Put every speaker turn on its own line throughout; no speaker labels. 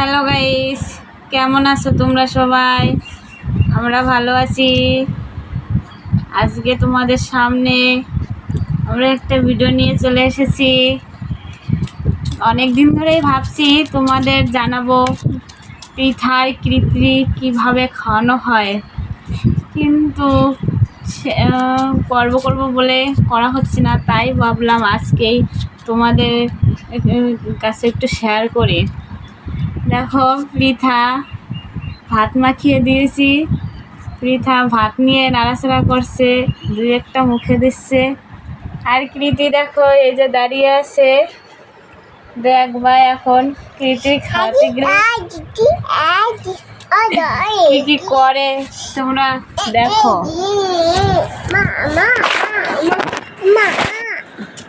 Hello guys কেমন আছো তোমরা সবাই? আমরা ভালো আছি। আজকে তোমাদের সামনে আমরা একটা ভিডিও নিয়ে চলে এসেছি। অনেক দিন ধরেই ভাবছি তোমাদের জানাব পিঠার কৃত্রি কীভাবে খাওয়ানো হয়। কিন্তু আহ, করব বলে করা হচ্ছে না তাই ভাবলাম আজকেই তোমাদের কাছে একটু শেয়ার করি। দেখো পৃথা ভাত মাখিয়ে দিয়েছি। পৃথা ভাত নিয়ে নাড়াচাড়া করছে দু একটা মুখে দিচ্ছে। আর কৃতি দেখো এই যে দাঁড়িয়ে আছে। দেখবা এখন কৃতি খাওয়াতে কি কি করে তোমরা দেখো।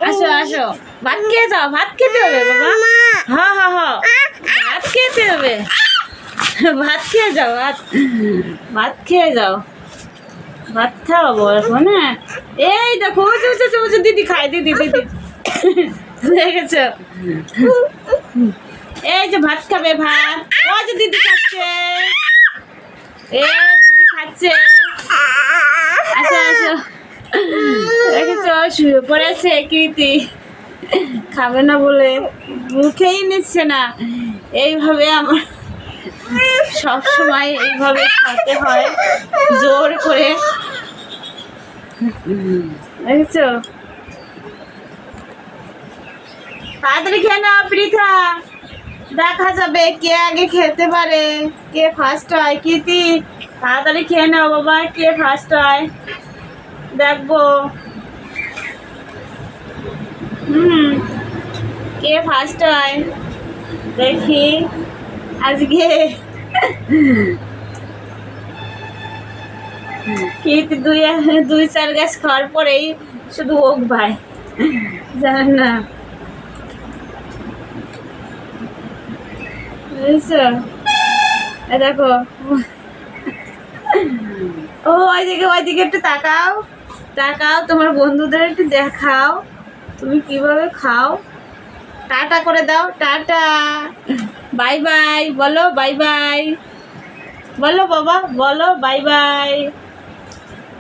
আসো আসো। ভাত খেয়ে যাও ভাত খেতে হবে বাবা। হ্যাঁ হ্যাঁ হ্যাঁ। ভাত খেতে হবে। ভাত খেয়ে যাও ভাত। ভাত খেয়ে যাও। ভাত খাওয়াবো এখন হ্যাঁ এই দেখো যে ওই যে, দিদি খায় দিদি দিদি। দেখেছ এই যে ভাত খাবে ভাত। ওই যে দিদি খাচ্ছে। এ দিদি খাচ্ছে। আসো আসো। দেখেছ শুয়ে পড়েছে কৃতি খাবে না বলে মুখেই নিচ্ছে না। এইভাবে আমার সব সময় এইভাবে খাতে হয়, জোর করে। দেখেছ? তাড়াতাড়ি খেয়ে নাও পৃথা দেখা যাবে কে আগে খেতে পারে, কে ফার্স্ট হয়। কীর্তি, তাড়াতাড়ি খেয়ে নাও বাবা, কে ফার্স্ট হয়? দেখব। হুম। কে ফার্স্ট হয় দেখি। আজকে কীর্তি দুই দুই চার গাছ খাওয়ার পরেই শুধু ওক ভাই। জানেন না। দেখো। ও, ওইদিকে ওইদিকে একটু তাকাও। তাকাও, তোমার বন্ধুদের একটু দেখাও। তুমি কীভাবে খাও? টাটা করে দাও, টাটা। বাই বাই, বলো, বাই বাই। বলো বাবা, বলো, bye bye.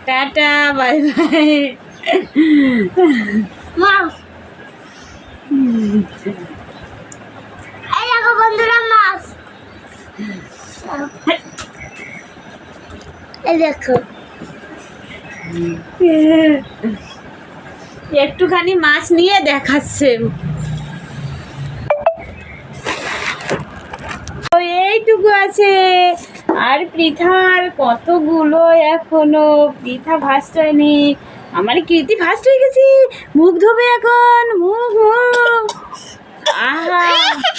Tata, bye bye.
এই মাছ এই দেখো।
একটুখানি মাছ নিয়ে দেখাচ্ছে ও, আছে। আর পৃথার কতগুলো এখনও? পৃথা ফার্স্ট হয়নি। আমার কীর্তি ফার্স্ট হয়ে গেছি। মুখ ধোবে এখন। মুখ মুখ আহা।